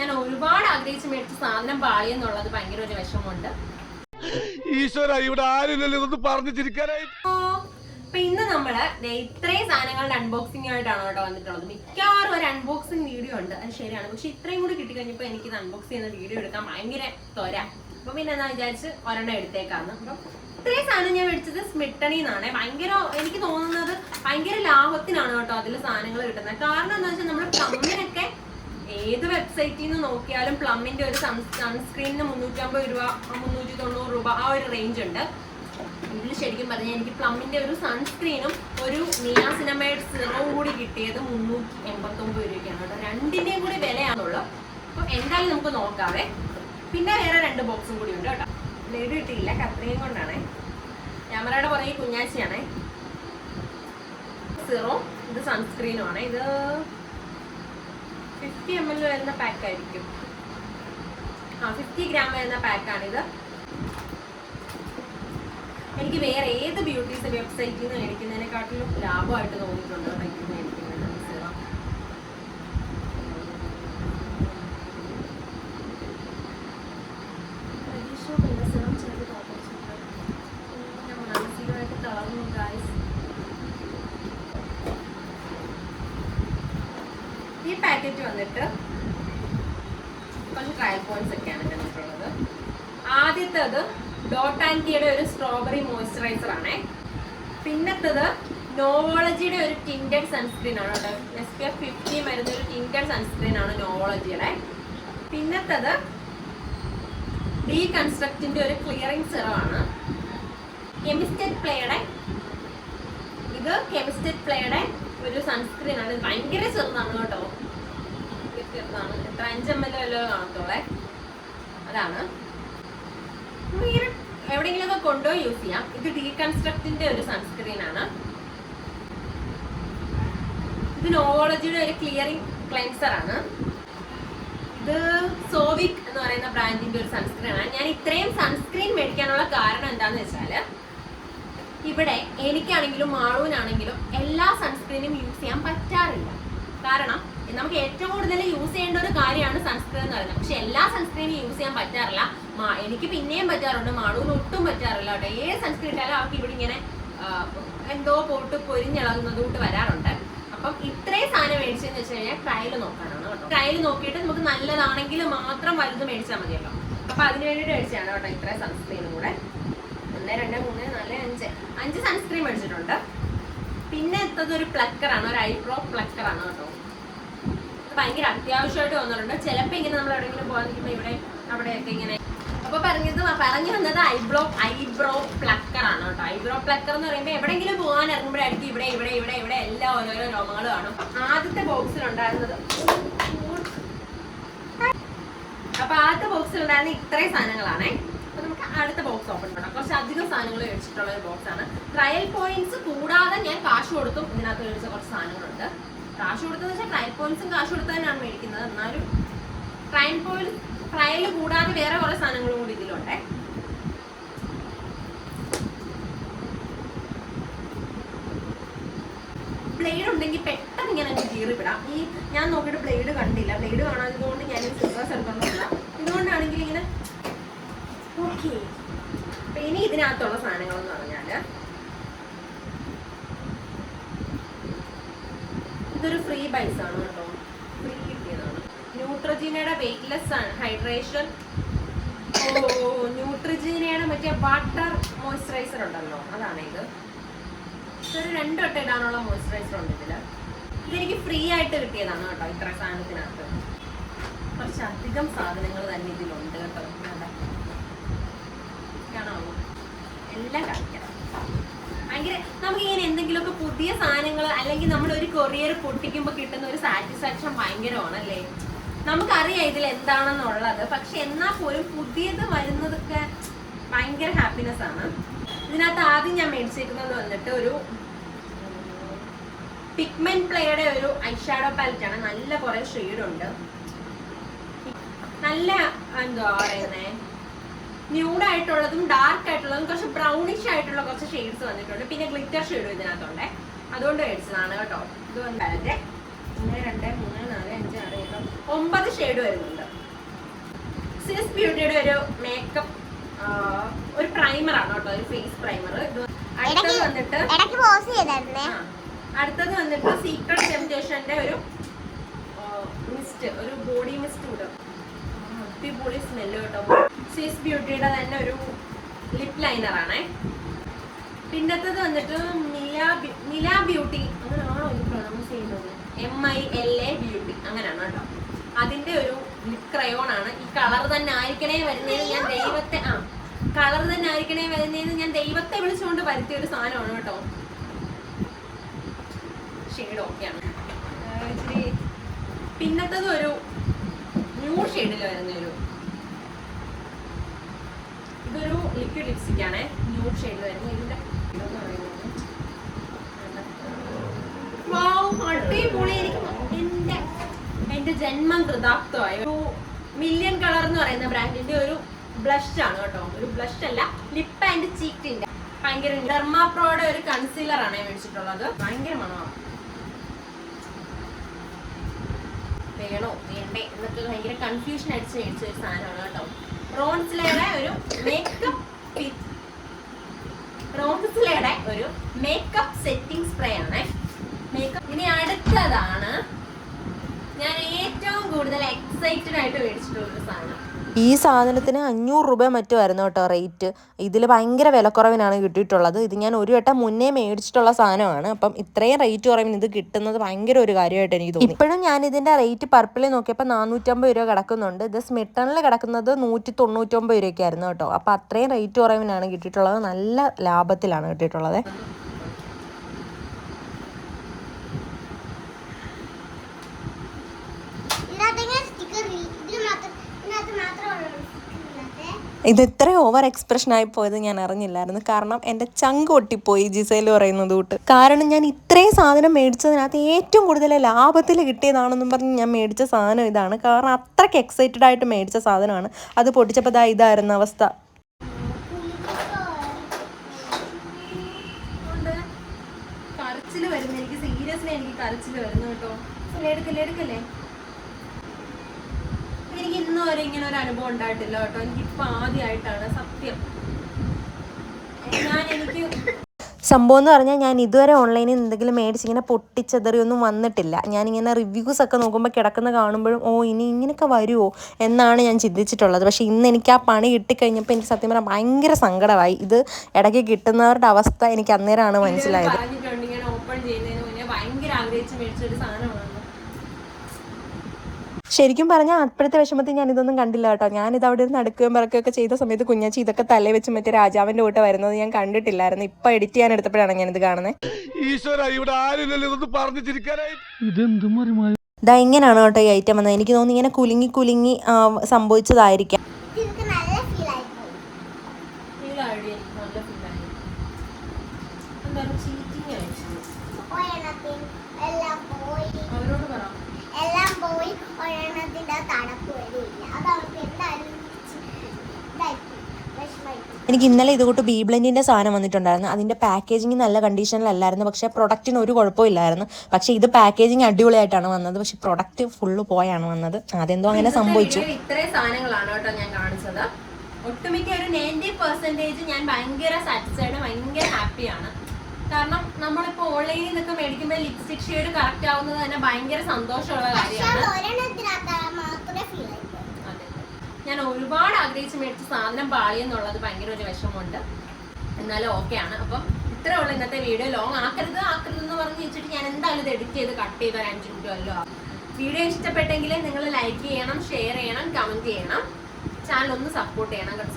ഞാൻ ഒരുപാട് ആഗ്രഹിച്ച് മേടിച്ച സാധനം പാളിയെന്നുള്ളത് ഭയങ്കര ഒരു വിഷമമുണ്ട്. ഈശ്വര ഇവിടെ ഇതൊന്ന് പറഞ്ഞു ചിരിക്കാനായി. അപ്പൊ ഇന്ന് നമ്മൾ ഇത്രയും സാധനങ്ങളുടെ അൺബോക്സിംഗ് ആയിട്ടാണ് കേട്ടോ വന്നിട്ടുള്ളത്. മിക്കവാറും ഒരു അൺബോക്സിംഗ് വീഡിയോ ഉണ്ട്. അത് ശരിയാണ്. പക്ഷെ ഇത്രയും കൂടി കിട്ടിക്കഴിഞ്ഞപ്പോ എനിക്ക് ഇത് അൺബോക്സ് ചെയ്യുന്ന വീഡിയോ എടുക്കാൻ ഭയങ്കര തൊര അപ്പൊ പിന്നെ എന്നാ വിചാരിച്ച് ഒരെണ്ണം എടുത്തേക്കാന്ന്. അപ്പം ഇത്രയും സാധനം ഞാൻ മേടിച്ചത് സ്മിട്ടണി എന്നാണ് ഭയങ്കര എനിക്ക് തോന്നുന്നത് ഭയങ്കര ലാഭത്തിനാണ് കേട്ടോ അതിൽ സാധനങ്ങൾ കിട്ടുന്നത്. കാരണം എന്താ വെച്ചാൽ നമ്മൾ പ്ലമ്മിനൊക്കെ ഏത് വെബ്സൈറ്റിൽ നിന്ന് നോക്കിയാലും പ്ലമ്മിന്റെ ഒരു സൺസ്ക്രീനിന് മുന്നൂറ്റമ്പത് രൂപ മുന്നൂറ്റി തൊണ്ണൂറ് രൂപ ആ ഒരു റേഞ്ച് ഉണ്ട്. ഇതിൽ ശരിക്കും പറഞ്ഞാൽ എനിക്ക് പ്ലമ്മിന്റെ ഒരു സൺസ്ക്രീനും ഒരു നിയാസിനമൈഡ് സിറവും കൂടി കിട്ടിയത് മുന്നൂറ്റി എൺപത്തി ഒമ്പത് രൂപയ്ക്കാണ് കേട്ടോ. രണ്ടിന്റെയും കൂടി വിലയാണുള്ളൂ അപ്പൊ എന്തായാലും നമുക്ക് നോക്കാവേ. പിന്നെ വേറെ രണ്ട് ബോക്സും കൂടി ഉണ്ട് കേട്ടോ. ബ്ലേഡ് കിട്ടിയില്ല കത്രിയും കൊണ്ടാണേ. ക്യാമറയുടെ പുറകെ കുഞ്ഞാച്ചിയാണേ. സിറോ ഇത് സൺസ്ക്രീനും ആണ്. ഇത് ഫിഫ്റ്റി എം എൽ വരുന്ന പാക്ക് ആയിരിക്കും. ആ ഫിഫ്റ്റി ഗ്രാം വരുന്ന പാക്കാണിത് എനിക്ക് വേറെ ഏത് ബ്യൂട്ടീസ് വെബ്സൈറ്റിൽ നിന്ന് മേടിക്കുന്നതിനെക്കാട്ടിലും ലാഭമായിട്ട് തോന്നിയിട്ടുണ്ട് കേട്ടോ ഇത് മേടിക്കുന്നത് സിറം പരീക്ഷ സിറം ചെയ്ത് തോന്നിച്ചിട്ടുണ്ട് ഞാൻ മാനസികമായിട്ട് തളർന്നു ഗായ്സ് ഈ പാക്കറ്റ് വന്നിട്ട് കുറച്ച് ട്രയൽ പോയിന്റ്സ് ഒക്കെയാണ് തന്നിട്ടുള്ളത് ആദ്യത്തേത് ഡോട്ട് ആന്റിയുടെ ഒരു സ്ട്രോബെറി മോയ്സ്ചറൈസർ ആണേ. പിന്നത്തത് നോവോളജിയുടെ ഒരു ടിന്റഡ് സൺസ്ക്രീൻ ആണ് എസ് പി എഫ് ഫിഫ്റ്റി വരുന്ന ഒരു ടിന്റഡ് സൺസ്ക്രീൻ ആണ് നോവോളജിയുടെ. പിന്നത്തത് ഡീ കൺസ്ട്രക്റ്റിന്റെ ഒരു ക്ലിയറിംഗ് സിറമാണ് കെമിസ്റ്റഡ് പ്ലേയുടെ ഇത് കെമിസ്റ്റഡ് പ്ലേയുടെ ഒരു സൺസ്ക്രീൻ ആണ്. ഭയങ്കര ചെറുതാണ് കേട്ടോ. ഇത് ചെറുതാണ് എത്ര? അഞ്ച് എം എൽ വല്ലോ കാണത്തോളെ അതാണ്. ഇങ്ങനെ എവിടെയെങ്കിലും ഒക്കെ കൊണ്ടുപോയി യൂസ് ചെയ്യാം. ഇത് ഡീകൺസ്ട്രക്റ്റിന്റെ ഒരു സൺസ്ക്രീൻ ആണ്. ഇത് നോവോളജിയുടെ ഒരു ക്ലിയറിംഗ് ക്ലെൻസർ ആണ്. ഇത് സോവിക് എന്ന് പറയുന്ന ബ്രാൻഡിന്റെ ഒരു സൺസ്ക്രീൻ ആണ്. ഞാൻ ഇത്രയും സൺസ്ക്രീൻ മേടിക്കാനുള്ള കാരണം എന്താന്ന് വെച്ചാൽ ഇവിടെ എനിക്കാണെങ്കിലും മാളൂനാണെങ്കിലും എല്ലാ സൺസ്ക്രീനും യൂസ് ചെയ്യാൻ പറ്റാറില്ല. കാരണം നമുക്ക് ഏറ്റവും കൂടുതൽ യൂസ് ചെയ്യേണ്ട ഒരു കാര്യമാണ് സൺസ്ക്രീൻ എന്ന് പറയുന്നത്. പക്ഷെ എല്ലാ സൺസ്ക്രീനും യൂസ് ചെയ്യാൻ പറ്റാറില്ല. എനിക്ക് പിന്നെയും പറ്റാറുണ്ട്. മാളൂന് ഒട്ടും പറ്റാറില്ല കേട്ടോ. ഏത് സൺസ്ക്രീൻ ഇട്ടാലും അവർക്ക് ഇവിടെ ഇങ്ങനെ എന്തോ പോട്ട് പൊരിഞ്ഞിളകുന്നത് കൊണ്ട് വരാറുണ്ട്. അപ്പം ഇത്രയും സാധനം മേടിച്ചെന്ന് വെച്ച് കഴിഞ്ഞാൽ ട്രയൽ നോക്കാനാണ് ട്രയൽ നോക്കിയിട്ട് നമുക്ക് നല്ലതാണെങ്കിൽ മാത്രം വലുത് മേടിച്ചാൽ മതിയല്ലോ. അപ്പൊ അതിന് വേണ്ടിയിട്ട് മേടിച്ചാണ് കേട്ടോ ഇത്രയും സൺസ്ക്രീനും കൂടെ. ഒന്ന് രണ്ട് മൂന്ന് നാല് അഞ്ച്. അഞ്ച് സൺസ്ക്രീൻ മേടിച്ചിട്ടുണ്ട്. പിന്നെ എത്തത് ഒരു പ്ലക്കറാണ് ഒരു ഐബ്രോ പ്ലക്കറാണ് കേട്ടോ. ഭയങ്കര അത്യാവശ്യമായിട്ട് തോന്നുന്നുണ്ട് ചിലപ്പോൾ ഇങ്ങനെ നമ്മൾ എവിടെയെങ്കിലും പോകാൻ നിൽക്കുമ്പോൾ ഇവിടെ അവിടെയൊക്കെ ഇങ്ങനെ. അപ്പൊ പറഞ്ഞത് പറഞ്ഞു വന്നത് ഐബ്രോ ഐബ്രോ പ്ലക്കറാണ് കേട്ടോ. ഐബ്രോ പ്ലക്കർ എന്ന് പറയുമ്പോൾ എവിടെയെങ്കിലും പോകാൻ ഇറങ്ങുമ്പോഴായിരിക്കും ഇവിടെ ഇവിടെ ഇവിടെ ഇവിടെ എല്ലാ ഓരോരോ രോമങ്ങൾ കാണും. ആദ്യത്തെ ബോക്സിൽ ഉണ്ടായിരുന്നത് അപ്പൊ ആദ്യത്തെ ബോക്സിൽ ഉണ്ടായിരുന്ന ഇത്രയും സാധനങ്ങളാണേ. അടുത്ത ബോക്സ് ഓപ്പൺ ചെയ്യണം. കുറച്ച് അധികം സാധനങ്ങൾ മേടിച്ചിട്ടുള്ള ഒരു ബോക്സ് ആണ്. ട്രയൽ പോയിന്റ്സ് കൂടാതെ ഞാൻ കാശ് കൊടുത്തും ഇതിനകത്ത് മേടിച്ച കുറച്ച് സാധനങ്ങളുണ്ട്. കാശ് കൊടുത്തതെന്ന് വെച്ചാൽ ട്രയൽ പോയിന്റ്സും കാശ് കൊടുത്ത് തന്നെയാണ് മേടിക്കുന്നത്. എന്നാലും ട്രയൽ പോയിന്റ് ട്രയൽ കൂടാതെ വേറെ കുറെ സാധനങ്ങളും കൂടി ഇതിലുണ്ട്. ബ്ലേഡ് ഉണ്ടെങ്കിൽ പെട്ടെന്ന് ഇങ്ങനെ അങ്ങ് കീറിവിടാം. ഈ ഞാൻ നോക്കിയിട്ട് ബ്ലേഡ് കണ്ടില്ല. ബ്ലേഡ് കാണാത്തതുകൊണ്ട് ഞാൻ സിസേഴ്സ് എടുത്തോണ്ടില്ല ഇതുകൊണ്ടാണെങ്കിൽ ഇങ്ങനെ ഓക്കെ അപ്പൊ ഇനി ഇതിനകത്തുള്ള സാധനങ്ങൾ പറഞ്ഞാൽ ഇതൊരു ഫ്രീ ബൈസ് ആണ് കേട്ടോ. ഫ്രീ കിട്ടിയതാണ്. ന്യൂട്രജീനയുടെ വെയിറ്റ്ലെസ് ആണ്. ഹൈഡ്രേഷൻ ന്യൂട്രജീനയുടെ മറ്റേ വാട്ടർ മോയ്സ്ചറൈസർ ഉണ്ടല്ലോ. അതാണ് ഇത്. ഇതൊരു രണ്ട് ഇടാനുള്ള മോയ്സ്ചറൈസർ ഉണ്ട് ഇതിൽ. ഇതെനിക്ക് ഫ്രീ ആയിട്ട് കിട്ടിയതാണ് കേട്ടോ ഇത്ര സാധനത്തിനകത്ത്. കുറച്ചധികം സാധനങ്ങൾ തന്നെ ഇതിലുണ്ട് കേട്ടോ. ഭയങ്കര നമുക്ക് ഇങ്ങനെ എന്തെങ്കിലുമൊക്കെ പുതിയ സാധനങ്ങൾ അല്ലെങ്കിൽ നമ്മൾ ഒരു കൊറിയർ പൊട്ടിക്കുമ്പോൾ കിട്ടുന്ന ഒരു സാറ്റിസ്ഫാക്ഷൻ ഭയങ്കരമാണ് അല്ലേ നമുക്കറിയാം ഇതിൽ എന്താണെന്നുള്ളത്. പക്ഷെ എന്നാൽ പോലും പുതിയത് വരുന്നതൊക്കെ ഭയങ്കര ഹാപ്പിനെസ് ആണ്. ഇതിനകത്ത് ആദ്യം ഞാൻ മേടിച്ചിരുന്നത് വന്നിട്ട് ഒരു പിഗ്മെന്റ് പ്ലേയുടെ ഒരു ഐഷാഡോ പാലറ്റ് ആണ്. നല്ല കുറെ ഷെയ്ഡുണ്ട് നല്ല എന്താ പറയുന്നേ? ന്യൂഡ് ആയിട്ടുള്ളതും ഡാർക്ക് ആയിട്ടുള്ളതും കുറച്ച് ബ്രൗണിഷ് ആയിട്ടുള്ള കുറച്ച് ഷെയ്ഡ്സ് വന്നിട്ടുണ്ട്. പിന്നെ ഗ്ലിറ്റർ ഷെയ്ഡും ഇതിനകത്തുണ്ട്. അതുകൊണ്ട് മേടിച്ചതാണ് കേട്ടോ. ഇത് വന്നിട്ട് ഒന്ന് രണ്ട് മൂന്ന് നാല് അഞ്ച് ആറ് ഏഴ് ഒമ്പത് ഷെയ്ഡ് വരുന്നുണ്ട്. സിസ് ബ്യൂട്ടിയുടെ ഒരു മേക്കപ്പ് ഒരു പ്രൈമർ ആണ് കേട്ടോ. ഒരു ഫേസ് പ്രൈമർ അടുത്തത് വന്നിട്ട് അടുത്തത് വന്നിട്ട് സീക്രട്ട് ടെംപ്റ്റേഷന്റെ ഒരു മിസ്റ്റ് ഒരു ബോഡി മിസ്റ്റ് കൂടും അടിപൊളി സ്മെല്ല് കേട്ടോ. സിസ് ബ്യൂട്ടിയുടെ തന്നെ ഒരു ലിപ് ലൈനർ ആണേ. പിന്നത്തത് വന്നിട്ട് നില നില ബ്യൂട്ടി അങ്ങനെയാണോ ഇത് പ്രൊണൗൺസ് ചെയ്യുന്നത്? M I L A beauty അങ്ങനെയാണ് കേട്ടോ. അതിന്റെ ഒരു ലിപ് ക്രയോൺ ആണ്. ഈ കളർ തന്നെ ആയിരിക്കണേ വരുന്നതിന് ഞാൻ ദൈവത്തെ ആ കളർ തന്നെ ആയിരിക്കണേ വരുന്നതിന് ഞാൻ ദൈവത്തെ വിളിച്ചുകൊണ്ട് വരുത്തിയ ഒരു സാധനമാണ് കേട്ടോ. ഷെയ്ഡ് ഓക്കെയാണ് ഇച്ചിരി പിന്നത്തത് ഒരു ന്യൂ ഷെയ്ഡിൽ വരുന്ന ഒരു ഇതൊരു ലിക്വിഡ് ലിപ്സ്റ്റിക് ആണ്. ന്യൂ ഷെയ്ഡ് വരുന്നത് ഇതിന്റെ എന്റെ എന്റെ ജന്മം കൃതാർത്ഥമായ ഒരു മില്യൺ കളർ എന്ന് പറയുന്ന ബ്രാൻഡിന്റെ ഒരു ബ്ലഷ് ആണ് കേട്ടോ. ഒരു ബ്ലഷ് അല്ല ലിപ്പ് ആൻഡ് ചീക്കിന്റെ ഭയങ്കര ഡെർമാപ്രോയുടെ ഒരു കൺസീലർ ആണ് മേടിച്ചിട്ടുള്ളത്. ഭയങ്കര മണമാണ്. വേണോ? വേണ്ടേ? എന്നൊക്കെ ഭയങ്കര കൺഫ്യൂഷൻ അടിച്ച് മേടിച്ച ഒരു സാധനമാണ് കേട്ടോ. റോൺസിലയുടെ ഒരു മേക്കപ്പ് റോൺസിലയുടെ ഒരു മേക്കപ്പ് സെറ്റിംഗ് സ്പ്രേ ആണ്. മേക്കപ്പ് ഇനി അടുത്തതാണ്. ഞാൻ ഏറ്റവും കൂടുതൽ എക്സൈറ്റഡ് ആയിട്ട് മേടിച്ചിട്ടുള്ള സാധനം. ഈ സാധനത്തിന് അഞ്ഞൂറ് രൂപ മറ്റോ ആയിരുന്നു കേട്ടോ റേറ്റ്. ഇതിൽ ഭയങ്കര വിലക്കുറവിനാണ് കിട്ടിയിട്ടുള്ളത്. ഇത് ഞാൻ ഒരു വട്ടം മുന്നേ മേടിച്ചിട്ടുള്ള സാധനമാണ്. അപ്പം ഇത്രയും റേറ്റ് കുറവിന് ഇത് കിട്ടുന്നത് ഭയങ്കര ഒരു കാര്യമായിട്ട് എനിക്ക് തോന്നി. ഇപ്പോഴും ഞാൻ ഇതിന്റെ റേറ്റ് പർപ്പിളിൽ നോക്കിയപ്പോൾ നാനൂറ്റമ്പത് രൂപ കിടക്കുന്നുണ്ട്. ഇത് സ്മിട്ടണിൽ കിടക്കുന്നത് നൂറ്റി തൊണ്ണൂറ്റൊമ്പത് രൂപയ്ക്കായിരുന്നു കേട്ടോ. അപ്പോൾ അത്രയും റേറ്റ് കുറവിനാണ് കിട്ടിയിട്ടുള്ളത്. നല്ല ലാഭത്തിലാണ് കിട്ടിയിട്ടുള്ളത് ഇതിനകത്ത് സ്റ്റിക്കർ ഇതിന് മാത്രം ഇതിനകത്ത് മാത്രമുള്ള ഇതിനകത്ത് ഇത് ഇത്ര ഓവർ എക്സ്പ്രഷൻ ആയി പോയത് ഞാൻ അറിഞ്ഞില്ലായിരുന്നു. കാരണം എന്റെ ചങ്ക് ഒട്ടിപ്പോയി ജിസയിൽ പറയുന്നത് കൂട്ട് കാരണം ഞാൻ ഇത്രയും സാധനം മേടിച്ചതിനകത്ത് ഏറ്റവും കൂടുതൽ ലാഭത്തിൽ കിട്ടിയതാണെന്നും പറഞ്ഞ് ഞാൻ മേടിച്ച സാധനം ഇതാണ്. കാരണം അത്രയ്ക്ക് എക്സൈറ്റഡ് ആയിട്ട് മേടിച്ച സാധനമാണ്. അത് പൊട്ടിച്ചപ്പോൾ ഇതാ ഇതായിരുന്നു അവസ്ഥ. കൊണ്ട് കരച്ചിൽ വരുന്നു. എനിക്ക് സീരിയസ്ലി എനിക്ക് കരച്ചിൽ വരുന്നു കേട്ടോ. എടുക്കല്ലേ എടുക്കല്ലേ ഇന്ന് വരെ ഇങ്ങനെ ഒരു അനുഭവം ഉണ്ടായിട്ടില്ല കേട്ടോ. എനിക്ക് ഇപ്പൊ ആദ്യമായിട്ടാണ് സത്യം. ഞാൻ എനിക്ക് സംഭവം എന്ന് പറഞ്ഞാൽ ഞാൻ ഇതുവരെ ഓൺലൈനിൽ എന്തെങ്കിലും മേടിച്ച് ഇങ്ങനെ പൊട്ടിച്ചെതറിയൊന്നും വന്നിട്ടില്ല. ഞാനിങ്ങനെ റിവ്യൂസ് ഒക്കെ നോക്കുമ്പോൾ കിടക്കുന്ന കാണുമ്പോഴും ഓ ഇനി ഇങ്ങനെയൊക്കെ വരുമോ എന്നാണ് ഞാൻ ചിന്തിച്ചിട്ടുള്ളത്. പക്ഷേ ഇന്ന് എനിക്ക് ആ പണി കിട്ടിക്കഴിഞ്ഞപ്പോൾ എനിക്ക് സത്യം പറഞ്ഞാൽ ഭയങ്കര സങ്കടമായി. ഇത് ഇടയ്ക്ക് കിട്ടുന്നവരുടെ അവസ്ഥ എനിക്ക് അന്നേരമാണ് മനസ്സിലായത് പറഞ്ഞിട്ടുണ്ട് ഇങ്ങനെ ഓപ്പൺ ചെയ്യുന്നതിന് മുന്നേ ഭയങ്കര ആഗ്രഹിച്ച് മേടിച്ച ഒരു സാധനമാണ് ശരിക്കും പറഞ്ഞാൽ അപ്പോഴത്തെ വിഷമത്തിൽ ഞാൻ ഇതൊന്നും കണ്ടില്ല കേട്ടോ. ഞാനിത് അവിടെ ഇരുന്ന് അടുക്കുകയും പറക്കുകയൊക്കെ ചെയ്ത സമയത്ത് കുഞ്ഞാച്ചി ഇതൊക്കെ തലേ വെച്ച് മറ്റേ രാജാവിന്റെ കൂട്ട് വരുന്നത് ഞാൻ കണ്ടിട്ടില്ലായിരുന്നു. ഇപ്പൊ എഡിറ്റ് ചെയ്യാൻ എടുത്തപ്പോഴാണ് ഞാനിത് കാണുന്നത് ഈശ്വര ഇവിടെ ആരില്ലല്ലോ ഇതൊന്ന് പറഞ്ഞു ചിരിക്കാനായി. ഇതാ ഇങ്ങനെയാണ് കേട്ടോ ഈ ഐറ്റം വന്നത്. എനിക്ക് തോന്നുന്നു ഇങ്ങനെ കുലുങ്ങി കുലുങ്ങി സംഭവിച്ചതായിരിക്കാം. അവരോട് പറ. പോയി ഒരെണ്ണത്തിന്റെ തടപ്പ് വരില്ല അത് അവർക്ക് എന്തായാലും എനിക്ക് ഇന്നലെ ഇത് കൂട്ട് ബീബ്ലൻഡിന്റെ സാധനം വന്നിട്ടുണ്ടായിരുന്നു. അതിന്റെ പാക്കേജിങ് നല്ല കണ്ടീഷനിലല്ലായിരുന്നു പക്ഷേ പ്രൊഡക്റ്റിന് ഒരു കുഴപ്പമില്ലായിരുന്നു പക്ഷേ ഇത് പാക്കേജിങ് അടിപൊളിയായിട്ടാണ് വന്നത്. പക്ഷേ പ്രൊഡക്റ്റ് ഫുള്ള് പോയാണ് വന്നത്. അതെന്തോ അങ്ങനെ സംഭവിച്ചു. ഇത്രയും സാധനങ്ങളാണ് കേട്ടോ ഞാൻ കാണിച്ചത്. ഒട്ടുമിക്ക ഒരു നയന്റി പെർസെന്റേജ് ഞാൻ ഭയങ്കര സാറ്റിസ്ഫൈഡ് ഭയങ്കര ഹാപ്പിയാണ് കാരണം നമ്മളിപ്പോ ഓൺലൈനിൽ നിന്നൊക്കെ മേടിക്കുമ്പോൾ ലിപ്സ്റ്റിക് ഷെയ്ഡ് കറക്റ്റ് ആവുന്നത് തന്നെ ഭയങ്കര സന്തോഷമുള്ള കാര്യമാണ്. ഞാൻ ഒരുപാട് ആഗ്രഹിച്ച് മേടിച്ച സാധനം പാളി എന്നുള്ളത് ഭയങ്കര ഒരു വിഷമമുണ്ട്. എന്നാലും ഓക്കെ ആണ്. അപ്പം ഇത്രേ ഉള്ളൂ ഇന്നത്തെ വീഡിയോ ലോങ് ആക്കരുത് ആക്കരുത് എന്ന് പറഞ്ഞ് വെച്ചിട്ട് ഞാൻ എന്തായാലും ഇത് എഡിറ്റ് ചെയ്ത് കട്ട് ചെയ്ത് ഒരു അഞ്ച് മിനിറ്റ് വല്ലോ വീഡിയോ ഇഷ്ടപ്പെട്ടെങ്കിൽ നിങ്ങൾ ലൈക്ക് ചെയ്യണം ഷെയർ ചെയ്യണം കമന്റ് ചെയ്യണം. ചാനൽ ഒന്ന് സപ്പോർട്ട് ചെയ്യണം കേട്ടോ.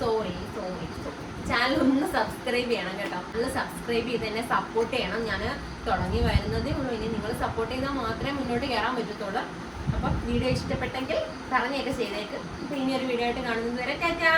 സോറി സോറി ചാനൽ ഒന്ന് സബ്സ്ക്രൈബ് ചെയ്യണം കേട്ടോ. ഒന്ന് സബ്സ്ക്രൈബ് ചെയ്ത് എന്നെ സപ്പോർട്ട് ചെയ്യണം. ഞാൻ തുടങ്ങി വരുന്നതേ ഉള്ളൂ. ഇനി നിങ്ങൾ സപ്പോർട്ട് ചെയ്താൽ മാത്രമേ മുന്നോട്ട് കയറാൻ പറ്റത്തുള്ളൂ. അപ്പം വീഡിയോ ഇഷ്ടപ്പെട്ടെങ്കിൽ പറഞ്ഞൊക്കെ ചെയ്തേക്ക്. ഇനി ഒരു വീഡിയോ ആയിട്ട് കാണുന്നത് വരെ ടാറ്റാ!